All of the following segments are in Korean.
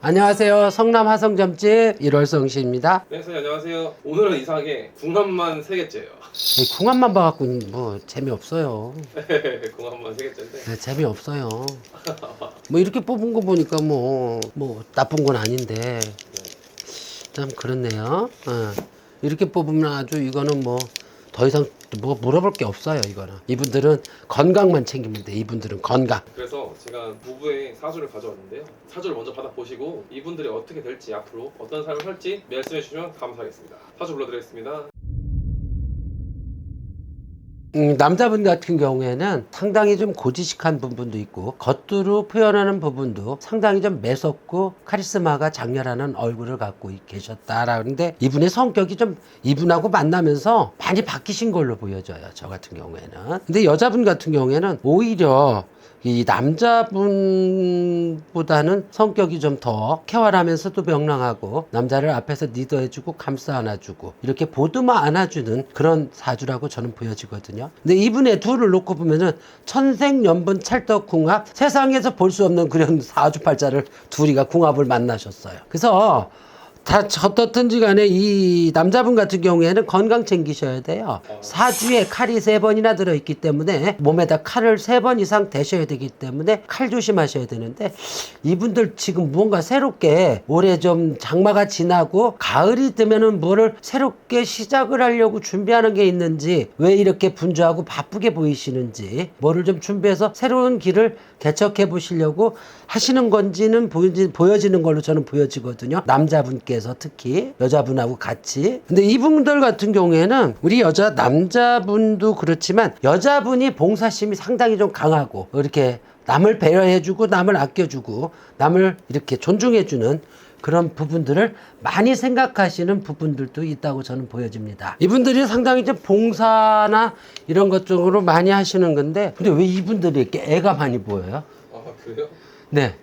안녕하세요. 성남 화성점집 1월성 씨입니다. 네, 선생님 안녕하세요. 오늘은 이상하게 궁합만 세 개째예요. 이 궁합만 봐갖고 뭐 재미없어요. 궁합만 세 개째인데 네, 재미없어요. 뭐 이렇게 뽑은 거 보니까 뭐, 뭐 나쁜 건 아닌데 참 그렇네요. 어. 이렇게 뽑으면 아주 이거는 뭐 더 이상 뭐 물어볼 게 없어요. 이거는 이분들은 건강만 챙기면 돼. 이분들은 건강. 그래서 제가 부부의 사주를 가져왔는데요. 사주를 먼저 받아보시고 이분들이 어떻게 될지 앞으로 어떤 삶을 살지 말씀해 주시면 감사하겠습니다. 사주 불러드리겠습니다. 음, 남자분 같은 경우에는 상당히 좀 고지식한 부분도 있고 겉으로 표현하는 부분도 상당히 좀 매섭고 카리스마가 장렬하는 얼굴을 갖고 계셨다라는데 이분의 성격이 좀 이분하고 만나면서 많이 바뀌신 걸로 보여져요. 저 같은 경우에는. 근데 여자분 같은 경우에는 오히려 이 남자분보다는 성격이 좀 더 쾌활하면서도 명랑하고 남자를 앞에서 리더해주고 감싸 안아주고 이렇게 보듬어 안아주는 그런 사주라고 저는 보여지거든요. 근데 이분의 둘을 놓고 보면은 천생연분 찰떡궁합 세상에서 볼 수 없는 그런 사주팔자를 둘이가 궁합을 만나셨어요. 그래서 다 어떻든지 간에 이 남자분 같은 경우에는 건강 챙기셔야 돼요. 사주에 칼이 세 번이나 들어있기 때문에 몸에다 칼을 세 번 이상 대셔야 되기 때문에 칼 조심하셔야 되는데 이분들 지금 무언가 새롭게 올해 좀 장마가 지나고 가을이 되면은 뭐를 새롭게 시작을 하려고 준비하는 게 있는지 왜 이렇게 분주하고 바쁘게 보이시는지 뭐를 좀 준비해서 새로운 길을 개척해 보시려고 하시는 건지는 보여지, 보여지는 걸로 저는 보여지거든요. 남자분께 서 특히 여자분하고 같이. 근데 이분들 같은 경우에는 우리 여자 남자분도 그렇지만 여자분이 봉사심이 상당히 좀 강하고 이렇게 남을 배려해주고 남을 아껴주고 남을 이렇게 존중해주는 그런 부분들을 많이 생각하시는 부분들도 있다고 저는 보여집니다. 이분들이 상당히 좀 봉사나 이런 것 쪽으로 많이 하시는 건데, 근데 왜 이분들이 이렇게 애가 많이 보여요? 아 그래요? 네.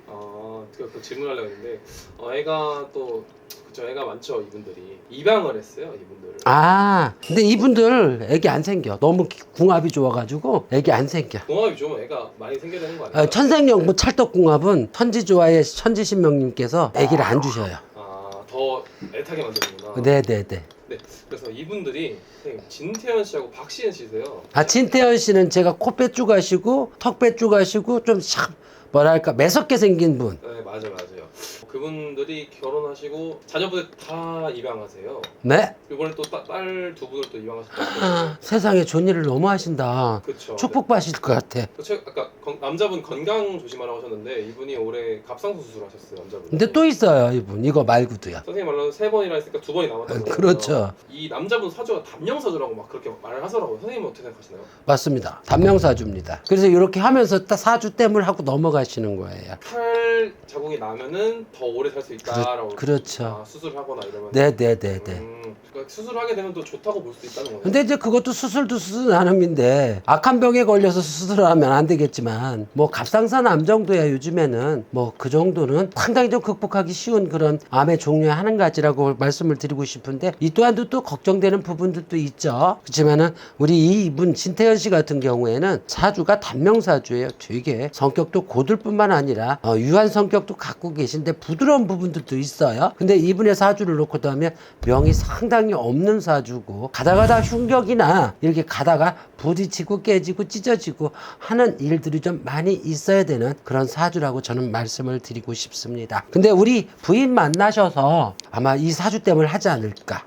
아, 그 질문하려고 했는데 어, 애가 또 그쵸 애가 많죠 이분들이 입양을 했어요 이분들을. 아, 근데 이분들 애기 안 생겨. 너무 궁합이 좋아가지고 애기 안 생겨. 궁합이 좋으면 애가 많이 생겨야 되는 거 아니에요? 어, 천생연분 찰떡궁합은 천지조화의 천지신명님께서 애기를 안 주셔요. 아더 애타게 만드는구나. 네네네. 네, 그래서 이분들이 선생님 진태현 씨하고 박시현 씨세요. 아, 진태현 씨는 제가 코 빼쭈가시고 턱 빼쭈가시고 좀 샥, 뭐랄까, 매섭게 생긴 분. 네, 맞아요, 맞아요. 그분들이 결혼하시고 자녀분들 다 입양하세요. 네. 이번에 또 딸 두 분을 또 입양하셨다고. 아, 세상에 좋은 일을 너무 하신다. 그렇죠. 축복받으실 것 같아. 네. 아까 건- 남자분 건강 조심하라고 하셨는데 이분이 올해 갑상선 수술하셨어요, 남자분. 근데 또 있어요, 이분. 이거 말고도요. 선생님 말로는 세 번이라 했으니까 두 번이 남았다고. 그렇죠. 이 남자분 사주가 담령 사주라고 막 그렇게 말을 하더라고요. 선생님은 어떻게 생각하시나요? 맞습니다. 단명사주입니다. 그래서 이렇게 하면서 딱 사주 땜을 하고 넘어가시는 거예요. 팔 자국이 나면은 더 오래 살 수 있다라고. 그렇죠. 아, 수술하거나 이러면. 네네네네. 음, 수술하게 되면 또 좋다고 볼 수도 있다는 거예요. 근데 이제 그것도 수술도 수술 나눔인데 악한 병에 걸려서 수술하면 안 되겠지만 뭐 갑상선 암 정도야 요즘에는 뭐 그 정도는 상당히 좀 극복하기 쉬운 그런 암의 종류의 한 가지라고 말씀을 드리고 싶은데 이 또한도 또 걱정되는 부분들도 있죠. 그렇지만은 우리 이분 진태현 씨 같은 경우에는 사주가 단명사주예요. 되게 성격도 고들뿐만 아니라 어, 유한 성격도 갖고 계신데 부드러운 부분들도 있어요. 근데 이분의 사주를 놓고 하면 명이 상당히 없는 사주고 가다가다 흉격이나 이렇게 가다가 부딪히고 깨지고 찢어지고 하는 일들이 좀 많이 있어야 되는 그런 사주라고 저는 말씀을 드리고 싶습니다. 근데 우리 부인 만나셔서 아마 이 사주 때문에 하지 않을까.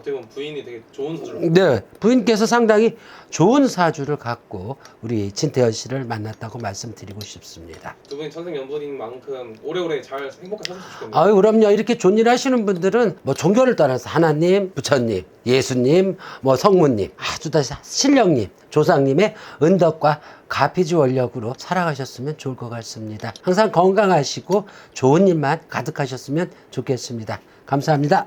아, 어떻게 보면 부인이 되게 좋은 사주를. 네, 부인께서 상당히 좋은 사주를 갖고 우리 진태현 씨를 만났다고 말씀드리고 싶습니다. 두 분이 천생연분인 만큼 오래오래 잘 행복하게 사셨으면 좋겠네요. 아유, 그럼요. 이렇게 좋은 일 하시는 분들은 뭐 종교를 따라서 하나님, 부처님, 예수님, 뭐 성모님, 아주 다 신령님, 조상님의 은덕과 가피지 원력으로 살아가셨으면 좋을 것 같습니다. 항상 건강하시고 좋은 일만 가득하셨으면 좋겠습니다. 감사합니다.